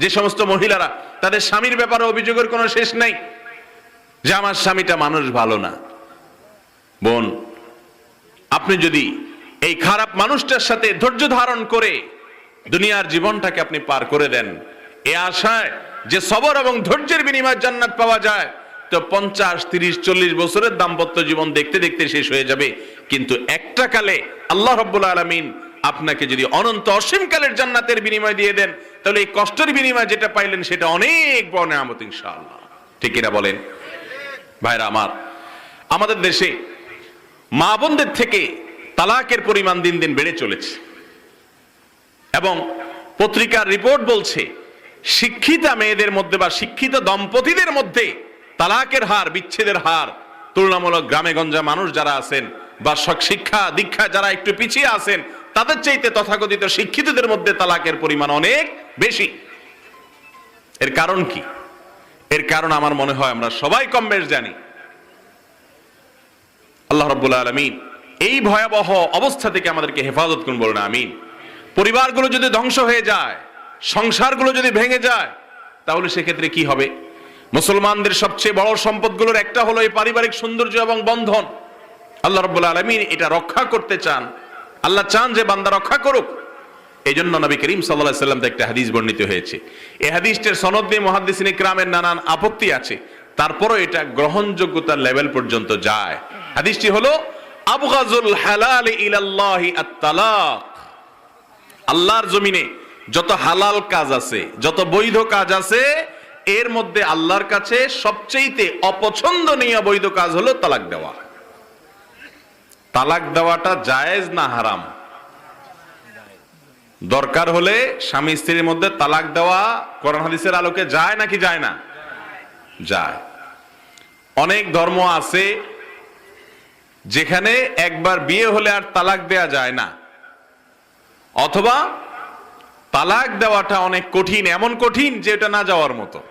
যে সমস্ত মহিলারা, তাদের স্বামীর ব্যাপারে অভিযোগের কোনো শেষ নাই। যে আমার স্বামীটা মানুষ ভালো না। বোন, আপনি যদি এই খারাপ মানুষটার সাথে ধৈর্য ধারণ করে দুনিয়ার জীবনটাকে আপনি পার করে দেন, এ আশায় যে সবর এবং ধৈর্যের বিনিময়ে জান্নাত পাওয়া যায়, তো পঞ্চাশ, তিরিশ, চল্লিশ বছরের দাম্পত্য জীবন দেখতে দেখতে শেষ হয়ে যাবে। কিন্তু একটা কালে আল্লাহ রব্বুল আলমিন আপনাকে যদি অনন্ত অসীম কালের জান্নাতের বিনিময় দিয়ে দেন, তাহলে এই কষ্টের বিনিময় যেটা পাইলেন সেটা অনেক বড় নেয়ামত ইনশাআল্লাহ। ঠিক কিনা বলেন? ভাইরা আমার, আমাদের দেশে মা বোনদের থেকে তালাকের পরিমাণ দিন দিন বেড়ে চলেছে। এবং পত্রিকার রিপোর্ট বলছে, শিক্ষিতা মেয়েদের মধ্যে বা শিক্ষিত দম্পতিদের মধ্যে তালাকের হার, বিচ্ছেদের হার, তুলনামূলক গ্রামে গঞ্জা মানুষ যারা আছেন বা শিক্ষা দীক্ষা যারা একটু পিছিয়ে আছেন তাদের চাইতে তথাকথিত শিক্ষিতদের মধ্যে তালাকের পরিমাণ অনেক বেশি। এর কারণ কি? এর কারণ আমার মনে হয় আমরা সবাই কম বেশ জানি। আল্লাহ রব্বুল আলমিন এই ভয়াবহ অবস্থা থেকে আমাদেরকে হেফাজত করুন বলুন, আমিন। পরিবারগুলো যদি ধ্বংস হয়ে যায়, সংসারগুলো যদি ভেঙে যায়, তাহলে সেক্ষেত্রে কি হবে? মুসলমানদের সবচেয়ে বড় সম্পদগুলোর একটা হলো এই পারিবারিক সৌন্দর্য এবং বন্ধন। আল্লাহ রব্বুল আলমিন এটা রক্ষা করতে চান। আল্লাহ চান যে বান্দা রক্ষা করুক। এই জন্য নবী করিম সাল্লাহ সাল্লাম একটা হাদিস বর্ণিত হয়েছে। এই হাদিসটার সনদ দিয়ে মহাদিসিন ইকরামের নানান আপত্তি আছে। তারপরও এটা গ্রহণযোগ্যতার লেভেল পর্যন্ত যায়। হাদিসটি হলো হালাল আল্লাহর জমিনে যত হালাল কাজ আছে, যত বৈধ কাজ আছে, এর মধ্যে আল্লাহর কাছে সবচেয়ে অপছন্দনীয় বৈধ কাজ হলো তালাক দেওয়া। তালাক দেওয়াটা জায়েজ না হারাম? দরকার হলে স্বামী স্ত্রীর মধ্যে তালাক দেওয়া কোরআন হাদিসের আলোকে যায় নাকি যায় না? যায়। অনেক ধর্ম আছে যেখানে একবার বিয়ে হলে আর তালাক দেয়া যায় না। অথবা তালাক দেওয়াটা অনেক কঠিন, এমন কঠিন যে এটা না যাওয়ার মতো।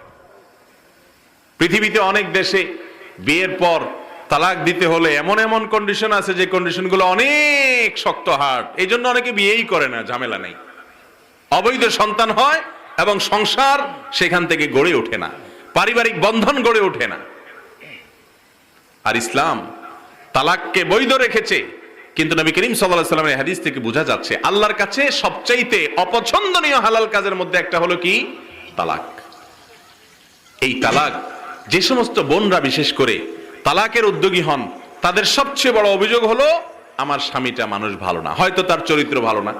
পৃথিবীতে অনেক দেশে বিয়ের পর তালাক দিতে হলে এমন এমন কন্ডিশন আছে যে কন্ডিশনগুলো অনেক শক্ত হার্ড এই জন্য অনেকে বিয়েই করে না, ঝামেলা নেই। অবৈধ সন্তান হয় এবং সংসার সেখান থেকে গড়ে ওঠে না। পারিবারিক বন্ধন গড়ে ওঠে না। আর ইসলাম তালাককে বৈধ রেখেছে। কিন্তু নবী করিম সাল্লামের হাদিস থেকে বোঝা যাচ্ছে, আল্লাহর কাছে সবচাইতে অপছন্দনীয় হালাল কাজের মধ্যে একটা হলো কি? তালাক। এই তালাক যে সমস্ত বোনরা বিশেষ করে তালাকের উদ্যোগী হন। তাদের সবচেয়ে বড় অভিযোগ হলো, আমার স্বামীটা মানুষ ভালো না। হয়তো তার চরিত্র ভালো না।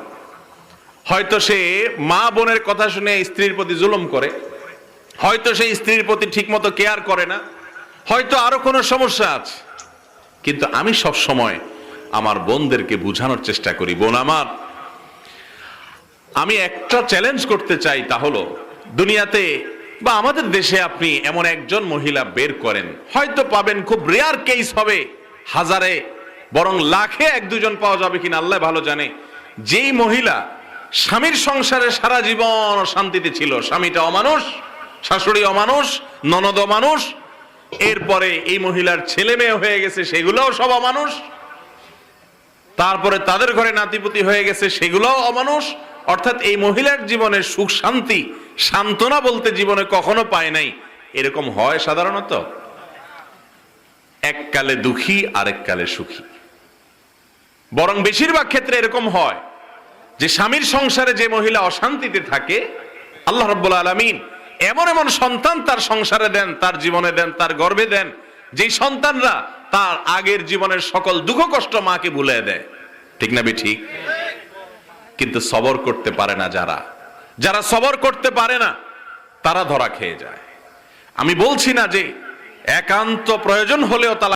হয়তো সে মা বোনের কথা শুনে স্ত্রীর প্রতি জুলুম করে। হয়তো সে স্ত্রীর প্রতি ঠিকমতো কেয়ার করে না। হয়তো আরও কোনো সমস্যা আছে। কিন্তু আমি সব সময় আমার বোনদেরকে বোঝানোর চেষ্টা করি। বোন আমার, আমি একটা চ্যালেঞ্জ করতে চাই তা হলো, দুনিয়াতে বা আমাদের দেশে আপনি এমন একজন মহিলা বের করেন, হয়তো পাবেন খুব রেয়ার কেস হবে, হাজারে, বরং লাখে এক দুজন পাওয়া যাবে কিনা আল্লাহ ভালো জানে। যেই মহিলা স্বামীর সংসারে সারা জীবন শান্তিতে ছিল, স্বামীটা অমানুষ, শাশুড়ি অমানুষ, ননদ অমানুষ, এরপরে এই মহিলার ছেলে মেয়ে হয়ে গেছে, সেগুলোও সব অমানুষ। তারপরে তাদের ঘরে নাতিপুতি হয়ে গেছে, সেগুলোও অমানুষ। অর্থাৎ এই মহিলার জীবনের সুখ শান্তি সান্ত্বনা বলতে জীবনে কখনো পায় নাই। এরকম হয় সাধারণত? এককালে দুঃখী, আরেক কালে সুখী। বরং বেশিরভাগ ক্ষেত্রে এরকম হয় যে স্বামীর সংসারে যে মহিলা অশান্তিতে থাকে, আল্লাহ রব্বুল আলমিন এমন এমন সন্তান তার সংসারে দেন, তার জীবনে দেন, তার গর্বে দেন, যেই সন্তানরা তার আগের জীবনের সকল দুঃখ কষ্ট মাকে ভুলে দেয়। ঠিক না বে ঠিক? কিন্তু সবর করতে পারে না যারা। যারা সবর করতে পারে না, তারা ধরা খেয়ে যায়। আমি বলছি না যে একান্ত প্রয়োজন হলেও তালা